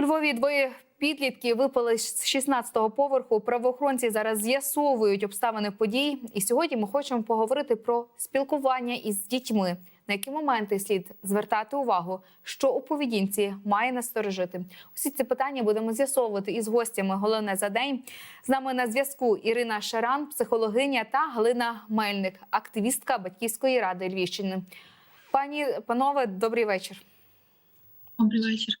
У Львові двоє підлітків випали з 16-го поверху. Правоохоронці зараз з'ясовують обставини подій. І сьогодні ми хочемо поговорити про спілкування із дітьми. На які моменти слід звертати увагу, що у поведінці має насторожити? Усі ці питання будемо з'ясовувати із гостями. Головне за день з нами на зв'язку Ірина Шаран, психологиня та Галина Мельник, активістка батьківської ради Львівщини. Пані панове, добрий вечір. Добрий вечір.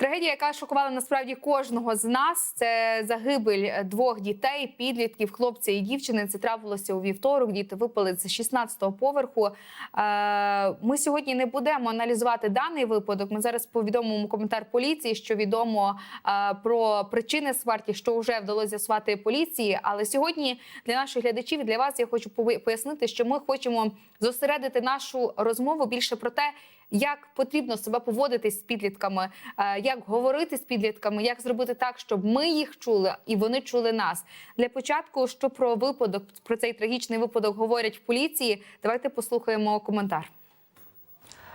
Трагедія, яка шокувала насправді кожного з нас, це загибель двох дітей, підлітків, хлопця і дівчини. Це трапилося у вівторок. Діти випали з 16-го поверху. Е, Ми сьогодні не будемо аналізувати даний випадок. Ми зараз повідомимо коментар поліції, що відомо е, про причини смерті, що вже вдалося з'ясувати поліції. Але сьогодні для наших глядачів і для вас я хочу пояснити, що ми хочемо зосередити нашу розмову більше про те, як потрібно себе поводити з підлітками, е, як говорити з підлітками, як зробити так, щоб ми їх чули і вони чули нас. Для початку, що про випадок, про цей трагічний випадок говорять в поліції. Давайте послухаємо коментар.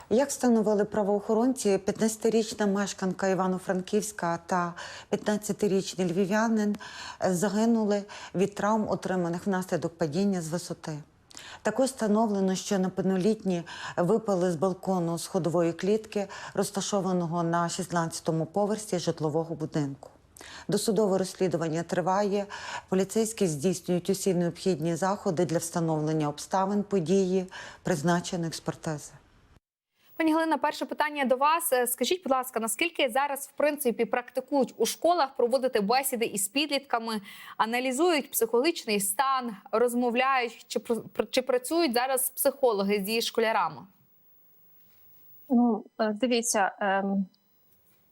Як встановили правоохоронці, 15-річна мешканка Івано-Франківська та 15-річний львів'янин загинули від травм, отриманих внаслідок падіння з висоти. Також встановлено, що неповнолітні випали з балкону сходової клітки, розташованого на 16-му поверсі житлового будинку. Досудове розслідування триває. Поліцейські здійснюють усі необхідні заходи для встановлення обставин події, призначених експертизи. Пані Галина, перше питання до вас. Е, Скажіть, будь ласка, наскільки зараз в принципі практикують у школах проводити бесіди із підлітками, аналізують психологічний стан, розмовляють чи чи працюють зараз психологи зі школярами? Ну, е, дивіться, ем,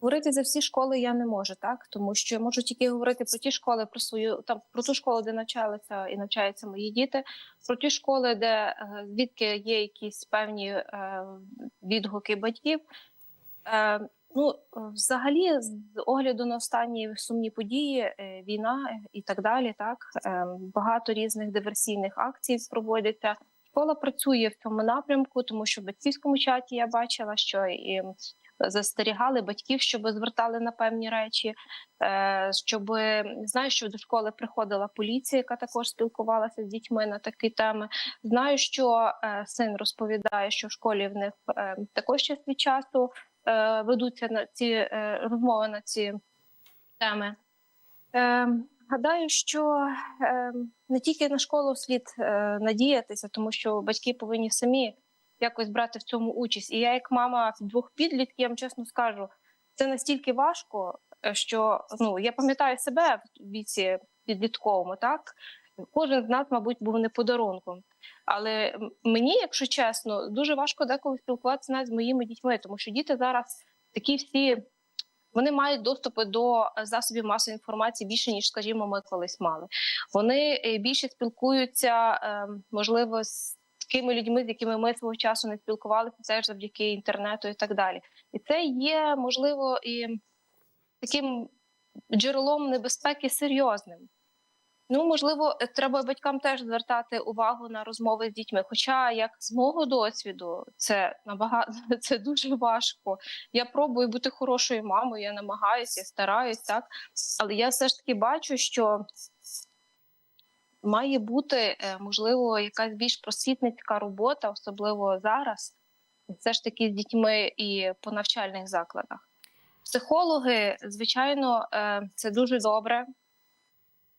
говорити за всі школи я не можу, так? Тому що я можу тільки говорити про ті школи, про свою там про ту школу, де навчалися і навчаються мої діти, про ті школи, де е, звідки є якісь певні е, відгуки батьків. Е, ну, взагалі, з огляду на останні сумні події, е, війна і так далі, так е, багато різних диверсійних акцій проводяться. Школа працює в цьому напрямку, тому що в батьківському чаті я бачила, що застерігали батьків, щоб звертали на певні речі, е, щоб знаю, що до школи приходила поліція, яка також спілкувалася з дітьми на такі теми. Знаю, що е, син розповідає, що в школі в них е, також від часу ведуться на ці розмови на ці теми. Гадаю, що не тільки на школу слід надіятися, тому що батьки повинні самі якось брати в цьому участь. І я, як мама двох підлітків, я вам чесно скажу, це настільки важко, е, що ну я пам'ятаю себе в віці підлітковому, так кожен з нас, мабуть, був не подарунком. Але мені, якщо чесно, дуже важко деколи спілкуватися навіть з моїми дітьми, тому що діти зараз такі всі. Вони мають доступи до засобів масової інформації більше ніж, скажімо, ми колись мали. Вони е, більше спілкуються, е, можливо, з такими людьми, з якими ми свого часу не спілкувалися, теж завдяки інтернету і так далі. І це є можливо і таким джерелом небезпеки серйозним. Ну, можливо, е, треба батькам теж звертати увагу на розмови з дітьми. Хоча, як з мого досвіду, це набагато це дуже важко. Я пробую бути хорошою мамою, я намагаюся, я стараюсь, так. Але я все ж таки бачу, що має бути е, можливо якась більш просвітницька робота, особливо зараз, все ж таки з дітьми і по навчальних закладах. Психологи, звичайно, е, це дуже добре.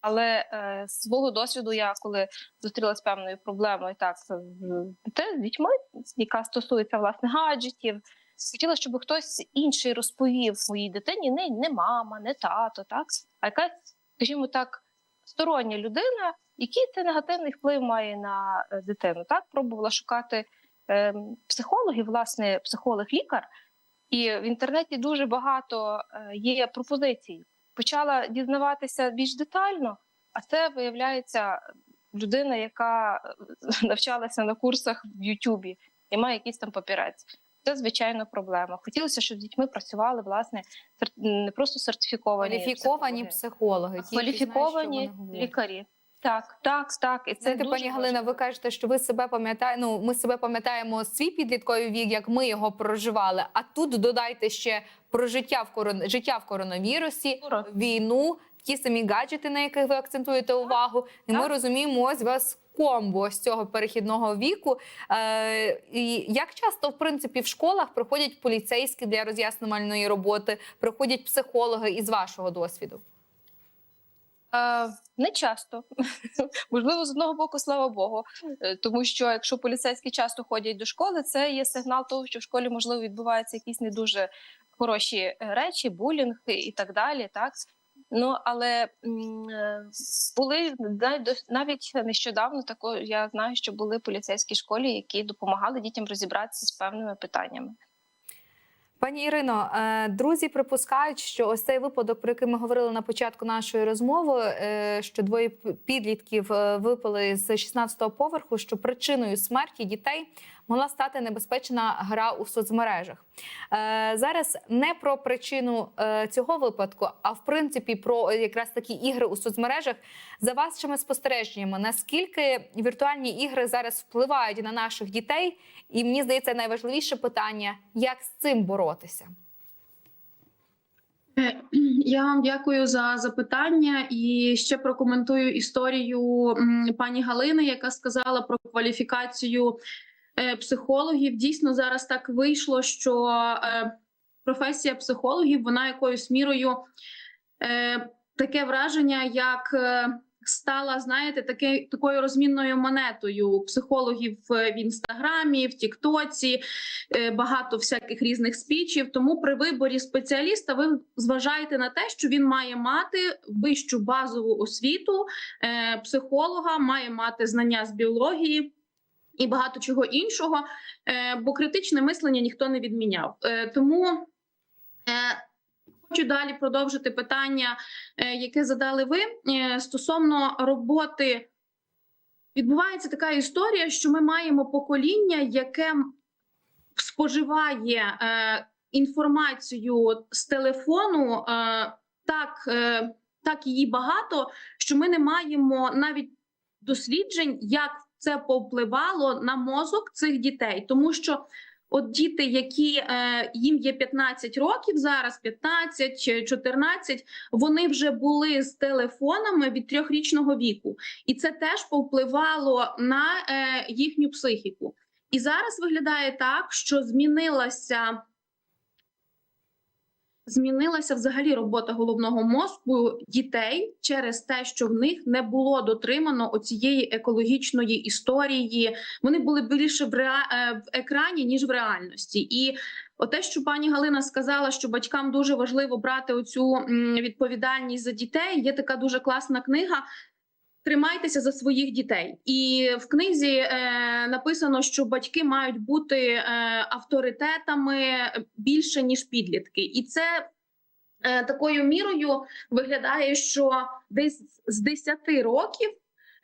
Але е, з свого досвіду, я коли зустрілася з певною проблемою, так з, дітьми, яка стосується власне гаджетів, хотіла, щоб хтось інший розповів моїй дитині, не, не мама, не тато, так а якась, скажімо так, стороння людина, який це негативний вплив має на е, дитину. Так пробувала шукати е, психологів, власне, психолог-лікар, і в інтернеті дуже багато е, є пропозицій. Почала дізнаватися більш детально, а це виявляється людина, яка е, навчалася на курсах в Ютубі і має якийсь там папірець. Це звичайно проблема. Хотілося, щоб з дітьми працювали власне не просто сертифіковані Кваліфіковані психологи, кваліфіковані лікарі. Так, так, так. І це Знаєте, пані Галина, ви кажете, що ви себе пам'ятаєте. Ну, ми себе пам'ятаємо свій підлітковий вік, як ми його проживали. А тут додайте ще про життя в корон... життя в коронавірусі, Коротко. війну, ті самі гаджети, на яких ви акцентуєте увагу. І ми Так. розуміємо ось вас комбо з цього перехідного віку. Е, і як часто, в принципі, в школах проходять поліцейські для роз'яснювальної роботи, проходять психологи із вашого досвіду? Е, Не часто, можливо, з одного боку, слава Богу, Е, тому що якщо поліцейські часто ходять до школи, це є сигнал того, що в школі можливо відбуваються якісь не дуже хороші е, речі, булінг і так далі. Так ну але е, були навіть нещодавно тако я знаю, що були поліцейські школі, які допомагали дітям розібратися з певними питаннями. Пані Ірино, е, друзі припускають, що ось цей випадок, про який ми говорили на початку нашої розмови, е, що двоє підлітків випали з 16-го поверху, що причиною смерті дітей могла стати небезпечна гра у соцмережах. Е, Зараз не про причину е, цього випадку, а в принципі про якраз такі ігри у соцмережах. За вашими спостереженнями, наскільки віртуальні ігри зараз впливають на наших дітей? І мені здається, найважливіше питання: як з цим боротися? Е, Я вам дякую за запитання і ще прокоментую історію пані Галини, яка сказала про кваліфікацію психологів. Дійсно, зараз так вийшло, що е, професія психологів вона якоюсь мірою е, таке враження, як е, стала, знаєте, таке, такою розмінною монетою психологів е, в інстаграмі, в Тіктоці е, багато всяких різних спічів. Тому при виборі спеціаліста ви зважаєте на те, що він має мати вищу базову освіту е, психолога, має мати знання з біології. І багато чого іншого, е, бо критичне мислення ніхто не відміняв. Е, Тому е, хочу далі продовжити питання, яке задали ви стосовно роботи. Відбувається така історія, що ми маємо покоління, яке споживає е, інформацію з телефону е, так, е, так її багато, що ми не маємо навіть досліджень, як це повпливало на мозок цих дітей, тому що. От діти, які е, їм є 15 років зараз, 15 чи 14, вони вже були з телефонами від трьохрічного віку, і це теж повпливало на е, їхню психіку. І зараз виглядає так, що змінилася. Змінилася взагалі робота головного мозку дітей через те, що в них не було дотримано оцієї екологічної історії. Вони були більше в, реа... е, в екрані ніж в реальності. І оте, що пані Галина сказала, що батькам дуже важливо брати оцю відповідальність за дітей. Є така дуже класна книга. Тримайтеся за своїх дітей, і в книзі е, написано, що батьки мають бути е, авторитетами більше ніж підлітки, і це е, такою мірою виглядає, що десь з 10 років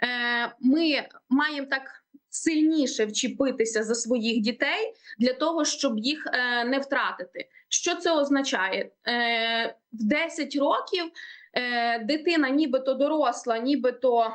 е, ми маємо так сильніше вчепитися за своїх дітей для того, щоб їх е, не втратити. Що це означає? Е, в 10 років е, дитина, нібито доросла, нібито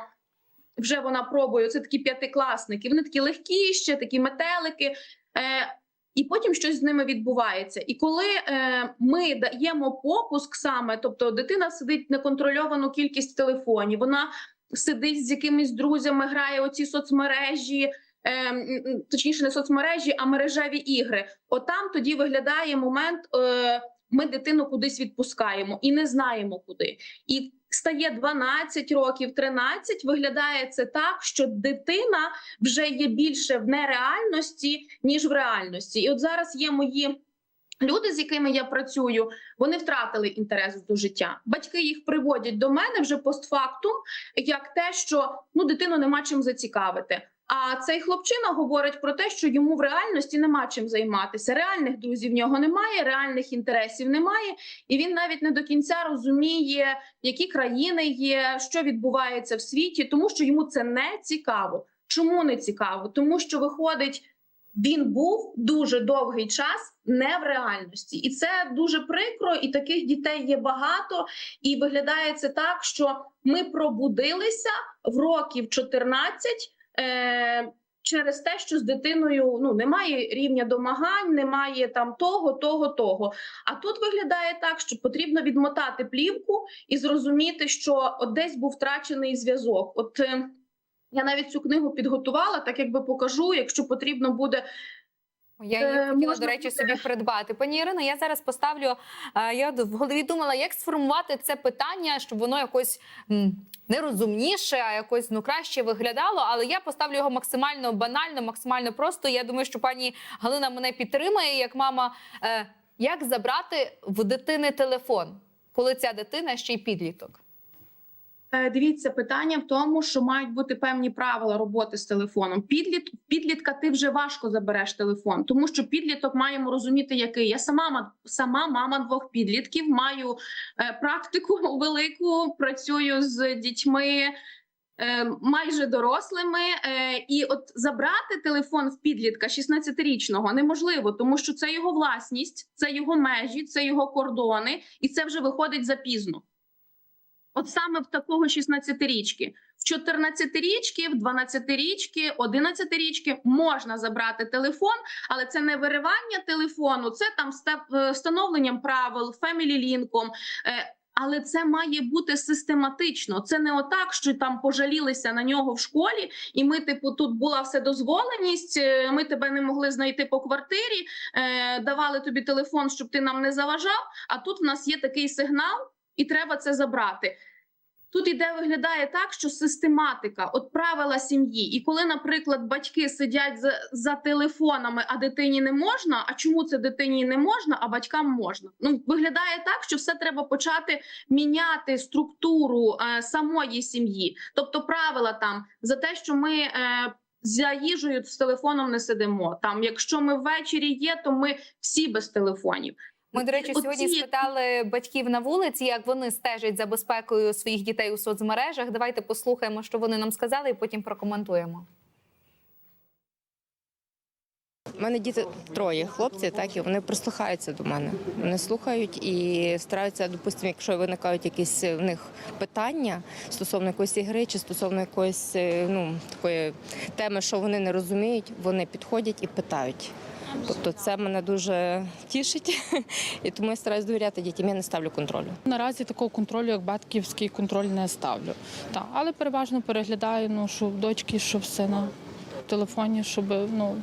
вже вона пробує. Це такі п'ятикласники. Вони такі легкі, ще такі метелики. Е, і потім щось з ними відбувається. І коли е, ми даємо попуск саме, тобто дитина сидить неконтрольовану кількість телефонів, вона сидить з якимись друзями, грає оці соцмережі, е, точніше, не соцмережі, а мережеві ігри. Отам тоді виглядає момент. Е, ми дитину кудись відпускаємо і не знаємо куди. І стає 12 років, 13, виглядає це так, що дитина вже є більше в нереальності, ніж в реальності. І от зараз є мої. Люди, з якими я працюю, вони втратили інтерес до життя. Батьки їх приводять до мене вже постфактум, як те, що ну дитину нема чим зацікавити. А цей хлопчина говорить про те, що йому в реальності нема чим займатися. Реальних друзів в нього немає, реальних інтересів немає, і він навіть не до кінця розуміє, які країни є, що відбувається в світі, тому що йому це не цікаво. Чому не цікаво? Тому що виходить. Він був дуже довгий час не в реальності, і це дуже прикро. І таких дітей є багато. І виглядає це так, що ми пробудилися в років 14, е, через те, що з дитиною ну немає рівня домагань, немає там того, того, того. А тут виглядає так, що потрібно відмотати плівку і зрозуміти, що от десь був втрачений зв'язок. От е, я навіть цю книгу підготувала, так якби покажу, якщо потрібно буде Я її Е, хотіла, можна до речі, собі придбати. Пані Ірино, я зараз поставлю. е, Я в голові думала, як сформувати це питання, щоб воно якось не розумніше, а якось ну краще виглядало. Але я поставлю його максимально банально, максимально просто. Я думаю, що пані Галина мене підтримає як мама. Е, Як забрати в дитини телефон, коли ця дитина ще й підліток? Е, Дивіться, питання в тому, що мають бути певні правила роботи з телефоном. Підліт підлітка ти вже важко забереш телефон, тому що підліток маємо розуміти, який я сама сама мама двох підлітків, маю е, практику велику, працюю з дітьми. е, Майже дорослими, і от забрати телефон в підлітка 16-річного неможливо, тому що це його власність, це його межі, це його кордони, і це вже виходить запізно. От саме в такого 16-річки. В 14-річки, в 12-річки, 11-річки можна забрати телефон, але це не виривання телефону, це там е, встановленням правил, фемілі-лінком. е, Але це має бути систематично. Це не отак, що там пожалілися на нього в школі, і ми, типу, тут була вседозволеність. е, Ми тебе не могли знайти по квартирі, давали тобі телефон, щоб ти нам не заважав. А тут в нас є такий сигнал, і треба це забрати. Тут іде виглядає так, що систематика, от правила сім'ї. І коли, наприклад, батьки сидять за, за телефонами, а дитині не можна. А чому це дитині не можна, а батькам можна? Ну виглядає так, що все треба почати міняти структуру е, самої сім'ї, тобто правила там за те, що ми. Е, за їжею з телефоном не сидимо. Там, якщо ми ввечері є, то ми всі без телефонів. Ми, до речі, Оці- сьогодні спитали батьків на вулиці, як вони стежать за безпекою своїх дітей у соцмережах. Давайте послухаємо, що вони нам сказали, і потім прокоментуємо. У мене діти троє хлопці, так і вони прислухаються до мене. Вони слухають і стараються, допустимо, якщо виникають якісь в них питання стосовно якоїсь ігри чи стосовно якоїсь е, ну такої теми, що вони не розуміють, вони підходять і питають. Тобто це мене дуже тішить, і тому я стараюсь довіряти дітям. Я не ставлю контролю. Наразі такого контролю, як батьківський контроль, не ставлю. Так, але переважно переглядаю, ну, що дочки, що в сина в телефоні, щоб ну,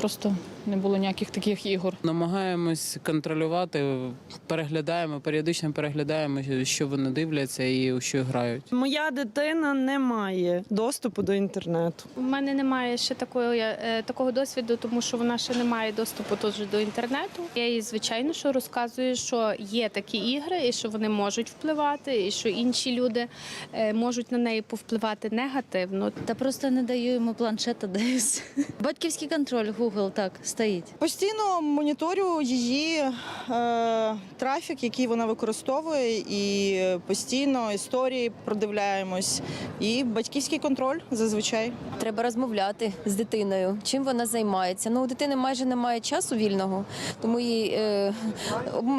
просто не було ніяких таких ігор. Намагаємось контролювати, переглядаємо, періодично переглядаємо, що вони дивляться і у що грають. Моя дитина не має доступу до інтернету. У мене немає ще такої е, такого досвіду, тому що вона ще не має доступу теж до інтернету. Я їй звичайно що розказую, що є такі ігри, і що вони можуть впливати, і що інші люди е, можуть на неї повпливати негативно. Та просто не даю йому планшета десь. Батьківський контроль Google так стоїть. Постійно моніторю її е, трафік, який вона використовує, і постійно історії продивляємось. І батьківський контроль зазвичай. Треба розмовляти з дитиною, чим вона займається. Ну, у дитини майже немає часу вільного, тому їй е,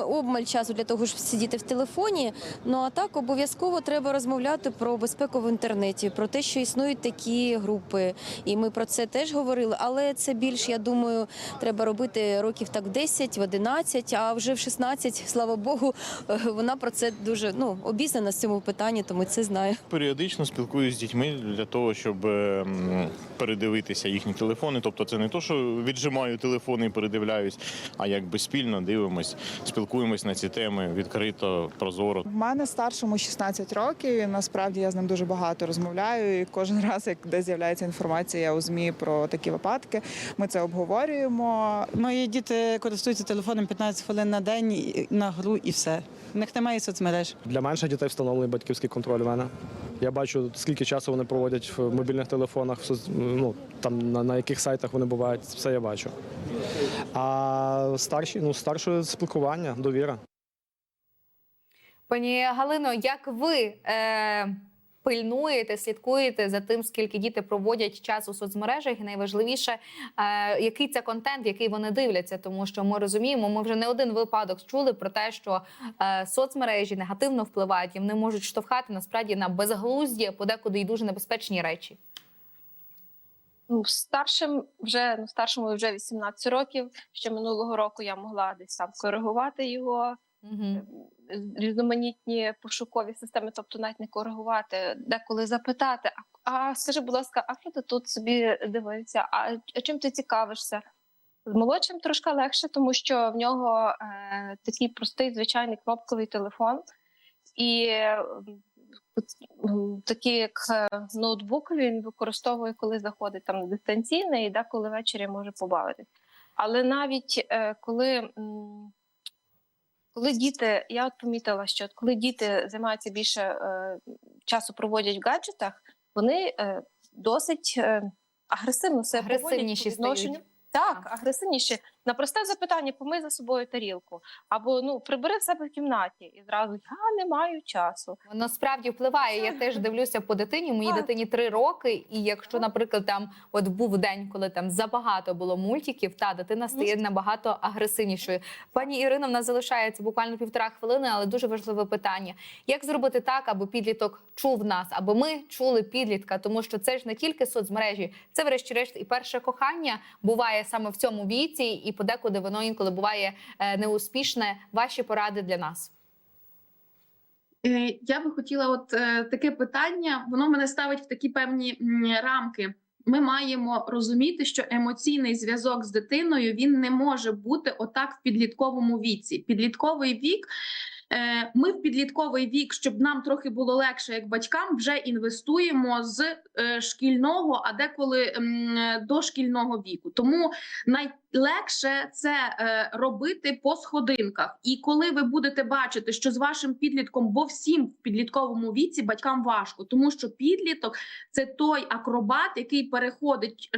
обмаль часу для того, щоб сидіти в телефоні. Ну а так обов'язково треба розмовляти про безпеку в інтернеті, про те, що існують такі групи. І ми про це теж говорили. Але це більш, я думаю, треба робити років так в 10, в 11, а вже в 16, слава Богу, е, вона про це дуже ну обізнана з цьому питанні, тому це знає. Періодично спілкуюсь з дітьми для того, щоб е, передивитися їхні телефони. Тобто, це не то, що віджимаю телефони і передивляюсь, а якби спільно дивимось, спілкуємось на ці теми відкрито, прозоро. В мене старшому 16 років. і Насправді я з ним дуже багато розмовляю. І кожен раз, як десь з'являється інформація у змі про такі випадки, ми це обговорюємо. Мої діти користуються телефоном 15 хвилин на день на гру і все. В них немає соцмереж. Для менших дітей встановлений батьківський контроль у мене. Я бачу, скільки часу вони проводять в мобільних телефонах, в соц- ну, там, на, на яких сайтах вони бувають, все я бачу. А старші, ну, старше спілкування, довіра. Пані Галино, як ви е, пильнуєте, слідкуєте за тим, скільки діти проводять час у соцмережах, і найважливіше, е, який це контент, який вони дивляться, тому що ми розуміємо, ми вже не один випадок чули про те, що е, соцмережі негативно впливають і вони можуть штовхати насправді на безглузді, подекуди й дуже небезпечні речі. Ну, старшим вже ну, старшому вже 18 років. Ще минулого року я могла десь там коригувати його. Мгм. різноманітні пошукові системи, тобто навіть не коригувати, деколи запитати: а, скажи, будь ласка, а що ти тут собі дивився? А, чим ти цікавишся? З молодшим трошки легше, тому що в нього е, такий простий звичайний кнопковий телефон, і е, такий як ноутбук він використовує, коли заходить там дистанційно, і деколи ввечері може побавитись. Але навіть е, коли м, коли діти, я от помітила, що коли діти займаються більше е, часу проводять в гаджетах, вони е, досить е, агресивно поводять Агресивніші по відношенню. стають. Так, агресивніше. На просте запитання помий за собою тарілку. Або ну прибери в себе в кімнаті і зразу я не маю часу. Воно справді впливає. Я теж дивлюся по дитині. Моїй дитині три роки. І якщо, наприклад, там от був день, коли там забагато було мультиків, та дитина стає набагато агресивнішою. Пані Ірино, в нас залишається буквально півтора хвилини, але дуже важливе питання: як зробити так, аби підліток чув нас, аби ми чули підлітка, тому що це ж не тільки соцмережі, це, врешті-решт, і перше кохання буває саме в цьому віці, і подекуди воно інколи буває е, неуспішне. Ваші поради для нас. Е, Я би хотіла, от е, таке питання, воно мене ставить в такі певні рамки. Ми маємо розуміти, що емоційний зв'язок з дитиною він не може бути отак в підлітковому віці. Підлітковий вік. Е, Ми в підлітковий вік, щоб нам трохи було легше, як батькам, вже інвестуємо з е, шкільного, а деколи м, дошкільного віку. Тому найлегше це е, робити по сходинках. І коли ви будете бачити, що з вашим підлітком, бо всім в підлітковому віці батькам важко, тому що підліток це той акробат, який переходить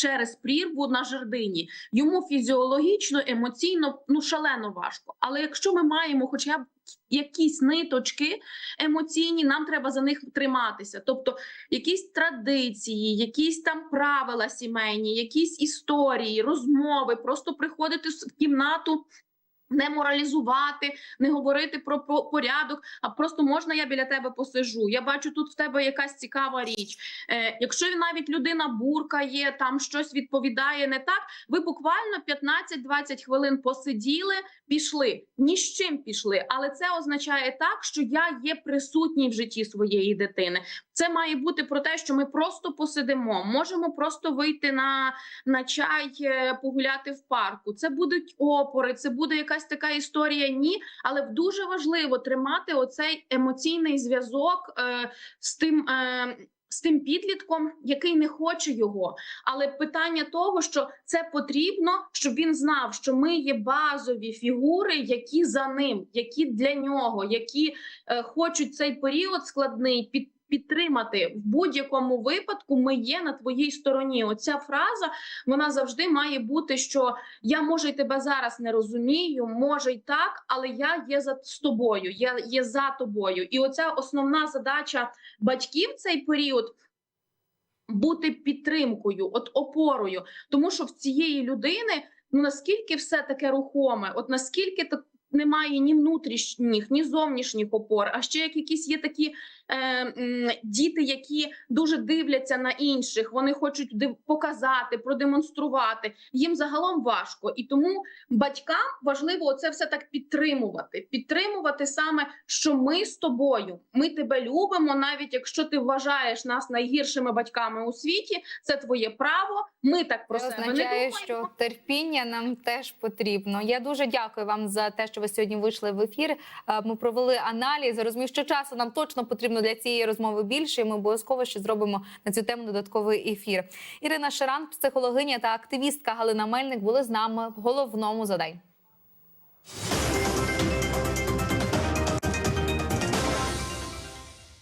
через прірву на жердині. Йому фізіологічно, емоційно ну шалено важко. Але якщо ми маємо хоча б якісь ниточки емоційні, нам треба за них триматися. Тобто якісь традиції, якісь там правила сімейні, якісь історії, розмови, просто приходити в кімнату. Не моралізувати, не говорити про, порядок, а просто можна я біля тебе посижу. Я бачу, тут в тебе якась цікава річ. Е, якщо навіть людина буркає, там щось відповідає не так, ви буквально 15-20 хвилин посиділи, пішли. Ні з чим пішли. Але це означає так, що я є присутній в житті своєї дитини. Це має бути про те, що ми просто посидимо, можемо просто вийти на, на чай, е, погуляти в парку. Це будуть опори, це буде якась така історія. Ні, але дуже важливо тримати оцей емоційний зв'язок е, з тим. Е, з тим підлітком, який не хоче його, але питання того, що це потрібно, щоб він знав, що ми є базові фігури, які за ним, які для нього, які е, хочуть цей період складний під. Підтримати в будь-якому випадку ми є на твоїй стороні. Оця фраза вона завжди має бути, що я може й тебе зараз не розумію, може й так, але я є за з тобою, я є за тобою. І оця основна задача батьків цей період. Бути підтримкою, от опорою, тому що в цієї людини ну наскільки все таке рухоме, от наскільки так немає ні внутрішніх, ні зовнішніх опор, а ще як якісь є такі е, діти, які дуже дивляться на інших, вони хочуть див- показати, продемонструвати. Їм загалом важко, і тому батькам важливо оце все так підтримувати. Підтримувати саме, що ми з тобою, ми тебе любимо, навіть якщо ти вважаєш нас найгіршими батьками у світі, це твоє право. Ми так про Це себе не думаємо. що терпіння нам теж потрібно. Я дуже дякую вам за те, що ви сьогодні вийшли в ефір. Е, Ми провели аналіз. Розумію, що часу нам точно потрібно для цієї розмови більше. і Ми обов'язково ще зробимо на цю тему додатковий ефір. Ірина Шаран, психологиня та активістка Галина Мельник були з нами в головному задай.